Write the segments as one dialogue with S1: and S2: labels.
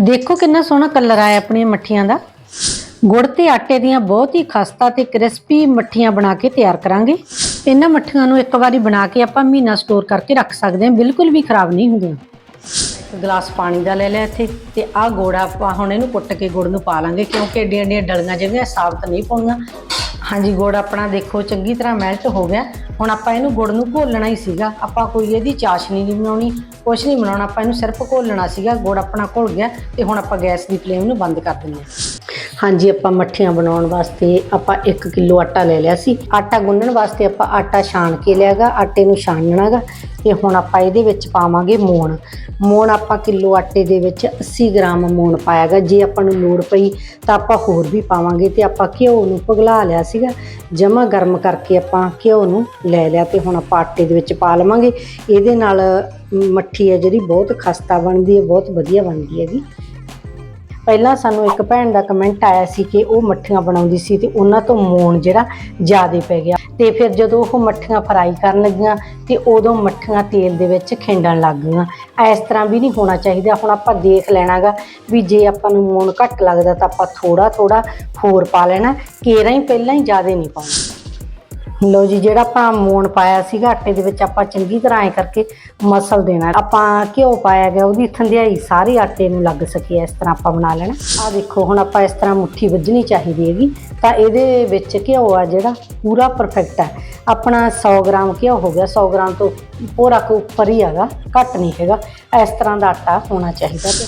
S1: ਦੇਖੋ ਕਿੰਨਾ ਸੋਹਣਾ ਕਲਰ ਆਇਆ ਆਪਣੀਆਂ ਮੱਠੀਆਂ ਦਾ। ਗੁੜ ਤੇ ਆਟੇ ਦੀਆਂ ਬਹੁਤ ਹੀ ਖਸਤਾ ਤੇ ਕ੍ਰਿਸਪੀ ਮੱਠੀਆਂ ਬਣਾ ਕੇ ਤਿਆਰ ਕਰਾਂਗੇ। ਇਹਨਾਂ ਮੱਠੀਆਂ ਨੂੰ ਇੱਕ ਵਾਰੀ ਬਣਾ ਕੇ ਆਪਾਂ ਮਹੀਨਾ ਸਟੋਰ ਕਰਕੇ ਰੱਖ ਸਕਦੇ ਹਾਂ, ਬਿਲਕੁਲ ਵੀ ਖਰਾਬ ਨਹੀਂ ਹੁੰਦੀਆਂ। ਇੱਕ ਗਲਾਸ ਪਾਣੀ ਦਾ ਲੈ ਲਿਆ ਇੱਥੇ ਤੇ ਆਹ ਗੁੜ ਆਪਾਂ ਹੁਣ ਇਹਨੂੰ ਕੁੱਟ ਕੇ ਗੁੜ ਨੂੰ ਪਾ ਲਾਂਗੇ ਕਿਉਂਕਿ ਏਡੀਆਂ ਏਡੀਆਂ ਡਲੀਆਂ ਜਿਹੜੀਆਂ ਸਾਬਤ ਨਹੀਂ ਪਾਉਣੀਆਂ ਹਾਂਜੀ, ਗੁੜ ਆਪਣਾ ਦੇਖੋ, ਚੰਗੀ ਤਰ੍ਹਾਂ ਮੈਲਟ ਹੋ ਗਿਆ। ਹੁਣ ਆਪਾਂ ਇਹਨੂੰ ਗੁੜ ਨੂੰ ਘੋਲਣਾ ਹੀ ਸੀਗਾ। ਆਪਾਂ ਕੋਈ ਇਹਦੀ ਚਾਸ਼ਨੀ ਨਹੀਂ ਬਣਾਉਣੀ, ਕੁਛ ਨਹੀਂ ਬਣਾਉਣਾ। ਆਪਾਂ ਇਹਨੂੰ ਸਿਰਫ ਘੋਲਣਾ ਸੀਗਾ। ਗੁੜ ਆਪਣਾ ਘੋਲ ਗਿਆ ਤੇ ਹੁਣ ਆਪਾਂ ਗੈਸ ਦੀ ਫਲੇਮ ਨੂੰ ਬੰਦ ਕਰ ਦਿੰਦੇ ਹਾਂ। ਹਾਂਜੀ, ਆਪਾਂ ਮੱਠੀਆਂ ਬਣਾਉਣ ਵਾਸਤੇ ਆਪਾਂ 1 ਕਿਲੋ ਆਟਾ ਲੈ ਲਿਆ ਸੀ। ਆਟਾ ਗੁੰਨਣ ਵਾਸਤੇ ਆਪਾਂ ਆਟਾ ਛਾਣ ਕੇ ਲਿਆਗਾ, ਆਟੇ ਨੂੰ ਛਾਣਨਾਗਾ ਤੇ ਹੁਣ ਆਪਾਂ ਇਹਦੇ ਵਿੱਚ ਪਾਵਾਂਗੇ ਮੂਣ। ਮੂਣ ਆਪਾਂ ਕਿਲੋ ਆਟੇ ਦੇ ਵਿੱਚ 80 ਗ੍ਰਾਮ ਮੂਣ ਪਾਇਆਗਾ। ਜੇ ਆਪਾਂ ਨੂੰ ਲੋੜ ਪਈ ਤਾਂ ਆਪਾਂ ਹੋਰ ਵੀ ਪਾਵਾਂਗੇ ਤੇ ਆਪਾਂ ਘਿਓ ਨੂੰ ਪਿਘਲਾ ਲਿਆ ਸੀਗਾ। ਜਮਾ ਗਰਮ ਕਰਕੇ ਆਪਾਂ ਘਿਓ ਨੂੰ ਲੈ ਲਿਆ ਤੇ ਹੁਣ ਆਪਾਂ ਆਟੇ ਦੇ ਵਿੱਚ ਪਾ ਲਵਾਂਗੇ। ਇਹਦੇ ਨਾਲ ਮੱਠੀ ਹੈ ਜਿਹੜੀ, ਬਹੁਤ ਖਸਤਾ ਬਣਦੀ ਹੈ, ਬਹੁਤ ਵਧੀਆ ਬਣਦੀ ਹੈਗੀ। ਪਹਿਲਾਂ ਸਾਨੂੰ ਇੱਕ ਭੈਣ ਦਾ ਕਮੈਂਟ ਆਇਆ ਸੀ ਕਿ ਉਹ ਮੱਠੀਆਂ ਬਣਾਉਂਦੀ ਸੀ ਤੇ ਉਹਨਾਂ ਤੋਂ ਮੂਣ ਜਿਹੜਾ ਜ਼ਿਆਦਾ ਪੈ ਗਿਆ। ਤੇ ਫਿਰ ਜਦੋਂ ਉਹ ਮੱਠੀਆਂ ਫਰਾਈ ਕਰਨ ਲੱਗੀਆਂ ਤੇ ਉਦੋਂ ਮੱਠੀਆਂ ਤੇਲ ਦੇ ਵਿੱਚ ਖਿੰਡਣ ਲੱਗ ਗਈਆਂ। ਇਸ ਤਰ੍ਹਾਂ ਵੀ ਨਹੀਂ ਹੋਣਾ ਚਾਹੀਦਾ। ਹੁਣ ਆਪਾਂ ਦੇਖ ਲੈਣਾਗਾ ਵੀ ਜੇ ਆਪਾਂ ਨੂੰ ਮੂਣ ਘੱਟ ਲੱਗਦਾ ਤਾਂ ਆਪਾਂ ਥੋੜਾ ਥੋੜਾ ਹੋਰ ਪਾ ਲੈਣਾ। ਕੇਰਾਂ ਹੀ ਪਹਿਲਾਂ ਹੀ ਜ਼ਿਆਦਾ ਨਹੀਂ ਪਾਉਣਾ। ਲੋ ਜੀ, ਜਿਹੜਾ ਆਪਾਂ ਮੂਣ ਪਾਇਆ ਸੀਗਾ, ਆਟੇ ਦੇ ਵਿੱਚ ਆਪਾਂ ਚੰਗੀ ਤਰ੍ਹਾਂ ਐ ਕਰਕੇ ਮਸਲ ਦੇਣਾ। ਆਪਾਂ ਘਿਓ ਪਾਇਆ ਗਿਆ, ਉਹਦੀ ਥੰਧਿਆਈ ਸਾਰੀ ਆਟੇ ਨੂੰ ਲੱਗ ਸਕੇ, ਇਸ ਤਰ੍ਹਾਂ ਆਪਾਂ ਬਣਾ ਲੈਣਾ। ਆ ਦੇਖੋ, ਹੁਣ ਆਪਾਂ ਇਸ ਤਰ੍ਹਾਂ ਮੁੱਠੀ ਵੱਜਣੀ ਚਾਹੀਦੀ ਹੈਗੀ, ਤਾਂ ਇਹਦੇ ਵਿੱਚ ਘਿਓ ਆ ਜਿਹੜਾ, ਪੂਰਾ ਪਰਫੈਕਟ ਹੈ। ਆਪਣਾ 100 ਗ੍ਰਾਮ ਘਿਓ ਹੋ ਗਿਆ 100 ਗ੍ਰਾਮ ਤੋਂ ਪੂਰਾ ਕੁ ਉੱਪਰ ਹੀ ਹੈਗਾ, ਘੱਟ ਨਹੀਂ ਹੈਗਾ। ਇਸ ਤਰ੍ਹਾਂ ਦਾ ਆਟਾ ਹੋਣਾ ਚਾਹੀਦਾ। ਤੇ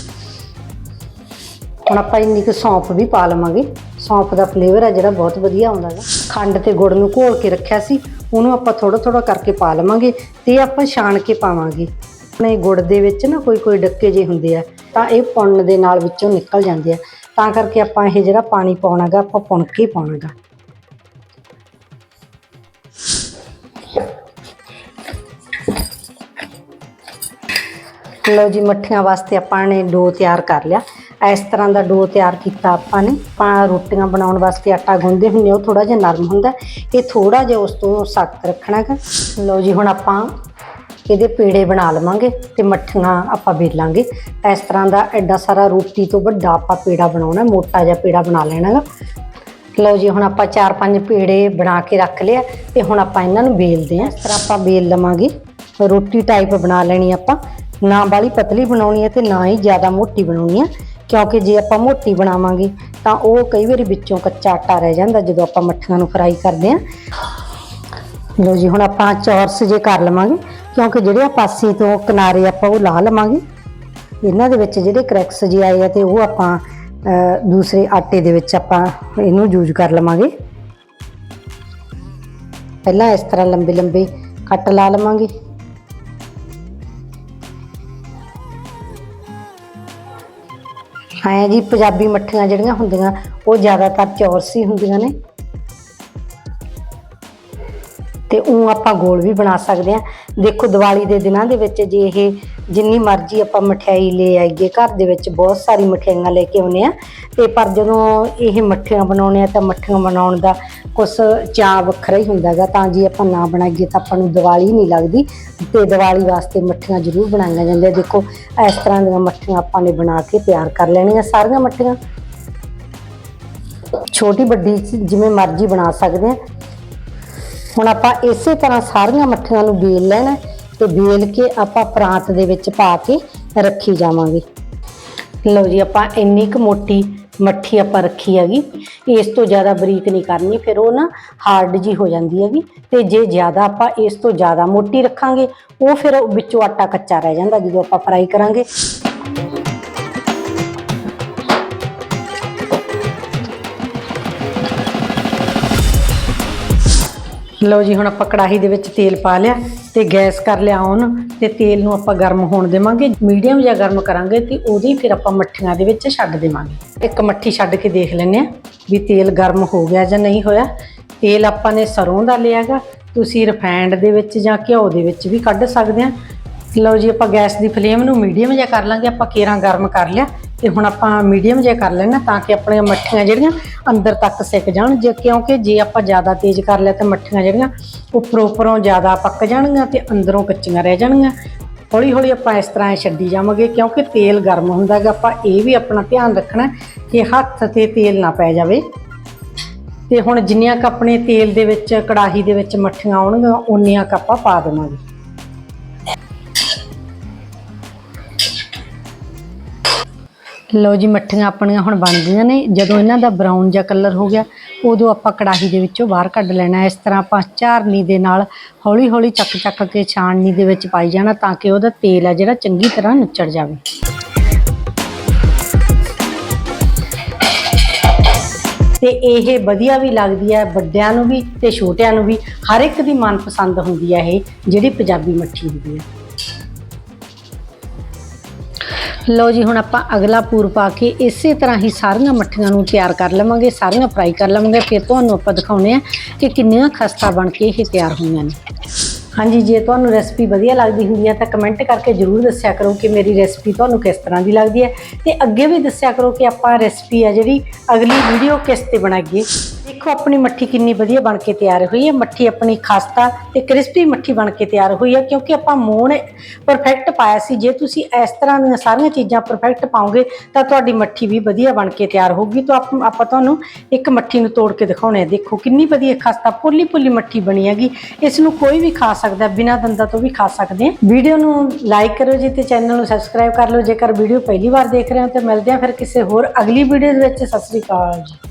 S1: ਹੁਣ ਆਪਾਂ ਇੰਨੀ ਕੁ ਸੌਂਫ ਵੀ ਪਾ ਲਵਾਂਗੇ। ਸੌਂਫ ਦਾ ਫਲੇਵਰ ਹੈ ਜਿਹੜਾ ਬਹੁਤ ਵਧੀਆ ਆਉਂਦਾ ਹੈ ਖੰਡ ਤੇ ਗੁੜ ਨੂੰ ਘੋਲ ਕੇ ਰੱਖਿਆ ਸੀ, ਉਹਨੂੰ ਆਪਾਂ ਥੋੜਾ ਥੋੜਾ ਕਰਕੇ ਪਾ ਲਵਾਂਗੇ ਤੇ ਆਪਾਂ ਛਾਣ ਕੇ ਪਾਵਾਂਗੇ। ਆਪਣੇ ਗੁੜ ਦੇ ਵਿੱਚ ਨਾ ਕੋਈ ਕੋਈ ਡੱਕੇ ਜੇ ਹੁੰਦੇ ਆ, ਤਾਂ ਇਹ ਪੁੰਨ ਦੇ ਨਾਲ ਵਿੱਚੋਂ ਨਿਕਲ ਜਾਂਦੇ ਆ। ਤਾਂ ਕਰਕੇ ਆਪਾਂ ਇਹ ਜਿਹੜਾ ਪਾਣੀ ਪਾਉਣਾਗਾ ਆਪਾਂ ਪੁੰਨ ਕੇ ਹੀ ਪਾਉਣਾਗਾ ਲਓ ਜੀ ਮੱਠੀਆਂ ਵਾਸਤੇ ਆਪਾਂ ਨੇ ਡੋ ਤਿਆਰ ਕਰ ਲਿਆ। ਇਸ ਤਰ੍ਹਾਂ ਦਾ ਡੋ ਤਿਆਰ ਕੀਤਾ ਆਪਾਂ ਨੇ। ਆਪਾਂ ਰੋਟੀਆਂ ਬਣਾਉਣ ਵਾਸਤੇ ਆਟਾ ਗੁੰਨਦੇ ਹੁੰਦੇ ਹਾਂ, ਉਹ ਥੋੜਾ ਜਿਹਾ ਨਰਮ ਹੁੰਦਾ ਇਹ ਥੋੜਾ ਜਿਹਾ ਉਸ ਤੋਂ ਸਖਤ ਰੱਖਣਾ ਹੈ ਲਓ ਜੀ ਹੁਣ ਆਪਾਂ ਇਹਦੇ ਪੇੜੇ ਬਣਾ ਲਵਾਂਗੇ ਤੇ ਮੱਠੀਆਂ ਆਪਾਂ ਵੇਲਾਂਗੇ ਇਸ ਤਰ੍ਹਾਂ ਦਾ ਐਡਾ ਸਾਰਾ ਰੋਟੀ ਤੋਂ ਵੱਡਾ ਆਪਾਂ ਪੇੜਾ ਬਣਾਉਣਾ ਮੋਟਾ ਜਿਹਾ ਪੇੜਾ ਬਣਾ ਲੈਣਾਗਾ ਲਓ ਜੀ ਹੁਣ ਆਪਾਂ ਚਾਰ ਪੰਜ ਪੇੜੇ ਬਣਾ ਕੇ ਰੱਖ ਲਿਆ ਤੇ ਹੁਣ ਆਪਾਂ ਇਹਨਾਂ ਨੂੰ ਵੇਲਦੇ ਆਂ ਇਸ ਤਰ੍ਹਾਂ ਆਪਾਂ ਵੇਲ ਲਵਾਂਗੇ। ਰੋਟੀ ਟਾਈਪ ਬਣਾ ਲੈਣੀ ਆਪਾਂ। ਨਾ ਬਾਲੀ ਪਤਲੀ ਬਣਾਉਣੀ ਹੈ ਤੇ ਨਾ ਹੀ ਜ਼ਿਆਦਾ ਮੋਟੀ ਬਣਾਉਣੀ ਹੈ। ਕਿਉਂਕਿ ਜੇ ਆਪਾਂ ਮੋਟੀ ਬਣਾਵਾਂਗੇ, ਤਾਂ ਉਹ ਕਈ ਵਾਰੀ ਵਿੱਚੋਂ ਕੱਚਾ ਆਟਾ ਰਹਿ ਜਾਂਦਾ ਜਦੋਂ ਆਪਾਂ ਮੱਠੀਆਂ ਨੂੰ ਫਰਾਈ ਕਰਦੇ ਆਂ ਲਓ ਜੀ, ਹੁਣ ਆਪਾਂ ਚੌਰਸ ਜੇ ਕਰ ਲਵਾਂਗੇ, ਕਿਉਂਕਿ ਜਿਹੜੇ ਪਾਸੇ ਤੋਂ ਕਿਨਾਰੇ ਆਪਾਂ ਉਹ ਲਾ ਲਵਾਂਗੇ। ਇਹਨਾਂ ਦੇ ਵਿੱਚ ਜਿਹੜੇ ਕਰੈਕਸ ਜੇ ਆਏ ਆ ਤੇ ਉਹ ਆਪਾਂ ਦੂਸਰੇ ਆਟੇ ਦੇ ਵਿੱਚ ਆਪਾਂ ਇਹਨੂੰ ਯੂਜ਼ ਕਰ ਲਵਾਂਗੇ। ਪਹਿਲਾਂ ਇਸ ਤਰ੍ਹਾਂ ਲੰਬੇ ਲੰਬੇ ਕੱਟ ਲਾ ਲਵਾਂਗੇ। ਹਾਂ ਜੀ ਪੰਜਾਬੀ ਮੱਠੀਆਂ ਜਿਹੜੀਆਂ ਹੁੰਦੀਆਂ ਉਹ ਜ਼ਿਆਦਾਤਰ ਚੌਰਸ ਹੁੰਦੀਆਂ ਨੇ। ਤੇ ਉਹ ਆਪਾਂ ਗੋਲ ਵੀ ਬਣਾ ਸਕਦੇ ਆ ਦੇਖੋ, ਦੀਵਾਲੀ ਦੇ ਦਿਨਾਂ ਦੇ ਵਿੱਚ ਜੇ ਇਹ ਜਿੰਨੀ ਮਰਜ਼ੀ ਆਪਾਂ ਮਠਿਆਈ ਲੈ ਆਈਏ, ਘਰ ਦੇ ਵਿੱਚ ਬਹੁਤ ਸਾਰੀ ਮਠਿਆਈਆਂ ਲੈ ਕੇ ਆਉਨੇ ਆ ਤੇ ਪਰ ਜਦੋਂ ਇਹ ਮੱਠੀਆਂ ਬਣਾਉਣੇ ਆ ਤਾਂ ਮੱਠੀਆਂ ਬਣਾਉਣ ਦਾ ਕੁਛ ਚਾਅ ਵੱਖਰਾ ਹੀ ਹੁੰਦਾਗਾ ਤਾਂ ਜੇ ਆਪਾਂ ਨਾ ਬਣਾਈਏ ਤਾਂ ਆਪਾਂ ਨੂੰ ਦੀਵਾਲੀ ਨਹੀਂ ਲੱਗਦੀ। ਤੇ ਦੀਵਾਲੀ ਵਾਸਤੇ ਮੱਠੀਆਂ ਜ਼ਰੂਰ ਬਣਾਈਆਂ ਜਾਂਦੀਆਂ। ਦੇਖੋ, ਇਸ ਤਰ੍ਹਾਂ ਦੀਆਂ ਮੱਠੀਆਂ ਆਪਾਂ ਨੇ ਬਣਾ ਕੇ ਤਿਆਰ ਕਰ ਲੈਣੀਆਂ ਸਾਰੀਆਂ ਮੱਠੀਆਂ। ਛੋਟੀ ਵੱਡੀ ਜਿਵੇਂ ਮਰਜ਼ੀ ਬਣਾ ਸਕਦੇ ਆ ਹੁਣ ਆਪਾਂ ਇਸੇ ਤਰ੍ਹਾਂ ਸਾਰੀਆਂ ਮੱਠੀਆਂ ਨੂੰ ਬੇਲ ਲੈਣਾ ਤੇ ਵੇਲ ਕੇ ਆਪਾਂ ਪਰਾਤ ਦੇ ਵਿੱਚ ਪਾ ਕੇ ਰੱਖੀ ਜਾਵਾਂਗੇ। ਲਓ ਜੀ, ਆਪਾਂ ਇੰਨੀ ਕੁ ਮੋਟੀ ਮੱਠੀ ਆਪਾਂ ਰੱਖੀ ਹੈਗੀ। ਇਸ ਤੋਂ ਜ਼ਿਆਦਾ ਬਰੀਕ ਨਹੀਂ ਕਰਨੀ, ਫਿਰ ਉਹ ਨਾ ਹਾਰਡ ਜੀ ਹੋ ਜਾਂਦੀ ਹੈਗੀ। ਤੇ ਜੇ ਜ਼ਿਆਦਾ ਆਪਾਂ ਇਸ ਤੋਂ ਜ਼ਿਆਦਾ ਮੋਟੀ ਰੱਖਾਂਗੇ, ਉਹ ਫਿਰ ਵਿੱਚੋਂ ਆਟਾ ਕੱਚਾ ਰਹਿ ਜਾਂਦਾ ਜਦੋਂ ਆਪਾਂ ਫਰਾਈ ਕਰਾਂਗੇ। ਲਓ ਜੀ, ਹੁਣ ਆਪਾਂ ਕੜਾਹੀ ਦੇ ਵਿੱਚ ਤੇਲ ਪਾ ਲਿਆ ਤੇ ਗੈਸ ਕਰ ਲਿਆ ਔਨ ਤੇ ਤੇਲ ਨੂੰ ਆਪਾਂ ਗਰਮ ਹੋਣ ਦੇਵਾਂਗੇ, ਮੀਡੀਅਮ ਜਿਹਾ ਗਰਮ ਕਰਾਂਗੇ ਤੇ ਉਹਦੀ ਫਿਰ ਆਪਾਂ ਮੱਠੀਆਂ ਦੇ ਵਿੱਚ ਛੱਡ ਦੇਵਾਂਗੇ। ਇੱਕ ਮੱਠੀ ਛੱਡ ਕੇ ਦੇਖ ਲੈਂਦੇ ਆ ਵੀ ਤੇਲ ਗਰਮ ਹੋ ਗਿਆ ਜਾਂ ਨਹੀਂ ਹੋਇਆ। ਤੇਲ ਆਪਾਂ ਨੇ ਸਰੋਂ ਦਾ ਲਿਆਗਾ ਤੁਸੀਂ ਰਿਫਾਈਂਡ ਦੇ ਵਿੱਚ ਜਾਂ ਘਿਓ ਦੇ ਵਿੱਚ ਵੀ ਕੱਢ ਸਕਦੇ ਆ ਲਓ ਜੀ, ਆਪਾਂ ਗੈਸ ਦੀ ਫਲੇਮ ਨੂੰ ਮੀਡੀਅਮ ਜਿਹਾ ਕਰ ਲਾਂਗੇ, ਆਪਾਂ ਕੇਰਾਂ ਗਰਮ ਕਰ ਲਿਆ। ਤੇ ਹੁਣ ਆਪਾਂ ਮੀਡੀਅਮ ਜਿਹਾ ਕਰ ਲੈਣਾ ਤਾਂ ਕਿ ਆਪਣੀਆਂ ਮੱਠੀਆਂ ਜਿਹੜੀਆਂ ਅੰਦਰ ਤੱਕ ਸਿੱਕ ਜਾਣ, ਜੇ ਕਿਉਂਕਿ ਜੇ ਆਪਾਂ ਜ਼ਿਆਦਾ ਤੇਜ਼ ਕਰ ਲਿਆ ਤਾਂ ਮੱਠੀਆਂ ਜਿਹੜੀਆਂ ਉੱਪਰੋਂ ਉੱਪਰੋਂ ਜ਼ਿਆਦਾ ਪੱਕ ਜਾਣਗੀਆਂ ਤੇ ਅੰਦਰੋਂ ਕੱਚੀਆਂ ਰਹਿ ਜਾਣਗੀਆਂ। ਹੌਲੀ ਹੌਲੀ ਆਪਾਂ ਇਸ ਤਰ੍ਹਾਂ ਛੱਡੀ ਜਾਵਾਂਗੇ ਕਿਉਂਕਿ ਤੇਲ ਗਰਮ ਹੁੰਦਾ ਹੈਗਾ, ਆਪਾਂ ਇਹ ਵੀ ਆਪਣਾ ਧਿਆਨ ਰੱਖਣਾ ਕਿ ਹੱਥ ਤੇ ਤੇਲ ਨਾ ਪੈ ਜਾਵੇ। ਤੇ ਹੁਣ ਜਿੰਨੀਆਂ ਕ ਆਪਣੇ ਤੇਲ ਦੇ ਵਿੱਚ, ਕੜਾਹੀ ਦੇ ਵਿੱਚ ਮੱਠੀਆਂ ਆਉਣਗੀਆਂ ਉਨੀਆਂ ਕ ਆਪਾਂ ਪਾ ਦੇਵਾਂਗੇ। ਲਓ ਜੀ, ਮੱਠੀਆਂ ਆਪਣੀਆਂ ਹੁਣ ਬਣ ਗਈਆਂ ਨੇ। ਜਦੋਂ ਇਹਨਾਂ ਦਾ ਬਰਾਊਨ ਜਿਹਾ ਕਲਰ ਹੋ ਗਿਆ, ਉਦੋਂ ਆਪਾਂ ਕੜਾਹੀ ਦੇ ਵਿੱਚੋਂ ਬਾਹਰ ਕੱਢ ਲੈਣਾ। ਇਸ ਤਰ੍ਹਾਂ ਆਪਾਂ ਝਾਰਨੀ ਦੇ ਨਾਲ ਹੌਲੀ ਹੌਲੀ ਚੱਕ ਚੱਕ ਕੇ ਛਾਣਨੀ ਦੇ ਵਿੱਚ ਪਾਈ ਜਾਣਾ ਤਾਂ ਕਿ ਉਹਦਾ ਤੇਲ ਆ ਜਿਹੜਾ ਚੰਗੀ ਤਰ੍ਹਾਂ ਨੁੱਚੜ ਜਾਵੇ। ਤੇ ਇਹ ਵਧੀਆ ਵੀ ਲੱਗਦੀ ਹੈ ਵੱਡਿਆਂ ਨੂੰ ਵੀ ਤੇ ਛੋਟਿਆਂ ਨੂੰ ਵੀ। ਹਰ ਇੱਕ ਦੀ ਮਨਪਸੰਦ ਹੁੰਦੀ ਹੈ ਇਹ, ਜਿਹੜੀ ਪੰਜਾਬੀ ਮੱਠੀ ਹੁੰਦੀ ਹੈ ਲਓ ਜੀ, ਹੁਣ ਆਪਾਂ ਅਗਲਾ ਪੂਰ ਪਾ ਕੇ ਇਸੇ ਤਰ੍ਹਾਂ ਹੀ ਸਾਰੀਆਂ ਮੱਠੀਆਂ ਨੂੰ ਤਿਆਰ ਕਰ ਲਵਾਂਗੇ, ਸਾਰੀਆਂ ਫਰਾਈ ਕਰ ਲਵਾਂਗੇ। ਫਿਰ ਤੁਹਾਨੂੰ ਆਪਾਂ ਦਿਖਾਉਣੇ ਆ ਕਿ ਕਿੰਨੀਆਂ ਖਸਤਾ ਬਣ ਕੇ ਇਹ ਤਿਆਰ ਹੋਈਆਂ ਨੇ। ਹਾਂਜੀ, ਜੇ ਤੁਹਾਨੂੰ ਰੈਸਪੀ ਵਧੀਆ ਲੱਗਦੀ ਹੁੰਦੀ ਹੈ ਤਾਂ ਕਮੈਂਟ ਕਰਕੇ ਜਰੂਰ ਦੱਸਿਆ ਕਰੋ ਕਿ ਮੇਰੀ ਰੈਸਪੀ ਤੁਹਾਨੂੰ ਕਿਸ ਤਰ੍ਹਾਂ ਦੀ ਲੱਗਦੀ ਹੈ। ਤੇ ਅੱਗੇ ਵੀ ਦੱਸਿਆ ਕਰੋ ਕਿ ਆਪਾਂ ਰੈਸਪੀ ਆ ਜਿਹੜੀ ਅਗਲੀ ਵੀਡੀਓ ਕਿਸ ਤੇ ਬਣਾਈਏ। ਦੇਖੋ ਆਪਣੀ ਮੱਠੀ ਕਿੰਨੀ ਵਧੀਆ ਬਣ ਕੇ ਤਿਆਰ ਹੋਈ ਹੈ। ਮੱਠੀ ਆਪਣੀ ਖਸਤਾ ਤੇ ਕ੍ਰਿਸਪੀ ਮੱਠੀ ਬਣ ਕੇ ਤਿਆਰ ਹੋਈ ਹੈ ਕਿਉਂਕਿ ਆਪਾਂ ਮੂਣ ਪਰਫੈਕਟ ਪਾਇਆ ਸੀ। ਜੇ ਤੁਸੀਂ ਇਸ ਤਰ੍ਹਾਂ ਦੀਆਂ ਸਾਰੀਆਂ ਚੀਜ਼ਾਂ ਪਰਫੈਕਟ ਪਾਓਗੇ ਤਾਂ ਤੁਹਾਡੀ ਮੱਠੀ ਵੀ ਵਧੀਆ ਬਣ ਕੇ ਤਿਆਰ ਹੋਊਗੀ। ਤਾਂ ਆਪਾਂ ਤੁਹਾਨੂੰ ਇੱਕ ਮੱਠੀ ਨੂੰ ਤੋੜ ਕੇ ਦਿਖਾਉਣੇ ਆ। ਦੇਖੋ ਕਿੰਨੀ ਵਧੀਆ ਖਸਤਾ ਪੁੱਲੀ ਪੁੱਲੀ ਮੱਠੀ ਬਣੀ ਹੈਗੀ। ਇਸ ਨੂੰ ਕੋਈ ਵੀ ਖਾ ਸਕਦਾ ਬਿਨਾਂ ਦੰਦਾਂ ਤੋਂ ਵੀ ਖਾ ਸਕਦੇ ਆ। ਵੀਡੀਓ ਨੂੰ ਲਾਈਕ ਕਰੋ ਜੀ ਤੇ ਚੈਨਲ ਨੂੰ ਸਬਸਕ੍ਰਾਈਬ ਕਰ ਲਓ। ਜੇਕਰ ਵੀਡੀਓ ਪਹਿਲੀ ਵਾਰ ਦੇਖ ਰਹੇ ਹੋ ਤਾਂ ਮਿਲਦੇ ਆ ਫਿਰ ਕਿਸੇ ਹੋਰ ਅਗਲੀ ਵੀਡੀਓ ਦੇ ਵਿੱਚ। ਸਤਿ ਸ੍ਰੀ ਅਕਾਲ ਜੀ।